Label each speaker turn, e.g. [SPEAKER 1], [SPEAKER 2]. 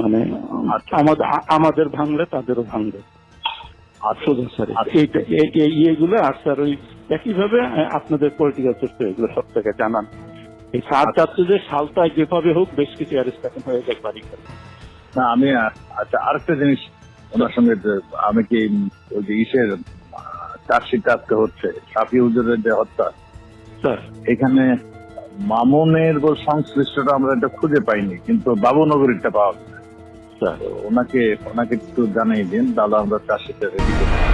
[SPEAKER 1] মানে
[SPEAKER 2] আচ্ছা।
[SPEAKER 1] আমাদের ভাঙলে তাদেরও ভাঙবে।
[SPEAKER 2] আচ্ছা।
[SPEAKER 1] এইগুলো আর স্যার ওই একইভাবে আপনাদের পলিটিক্যাল এগুলো সব থেকে জানান। এই সার
[SPEAKER 2] আচ্ছা।
[SPEAKER 1] চাচ্ছে যে সালটায় যেভাবে হোক বেশ কিছু হয়ে বাড়ি
[SPEAKER 2] না আমি আচ্ছা আরেকটা জিনিস ওনার সঙ্গে আমি কি ওই যে ইসের চার্জশিট আজকে হচ্ছে সাফি হুজুরের যে হত্যা। এখানে মামুনের সংশ্লিষ্টটা আমরা এটা খুঁজে পাইনি কিন্তু বাবুনগরীরটা পাওয়া গেছে। তো ওনাকে ওনাকে একটু জানিয়ে দিন তাহলে আমরা চাষিটা রেডি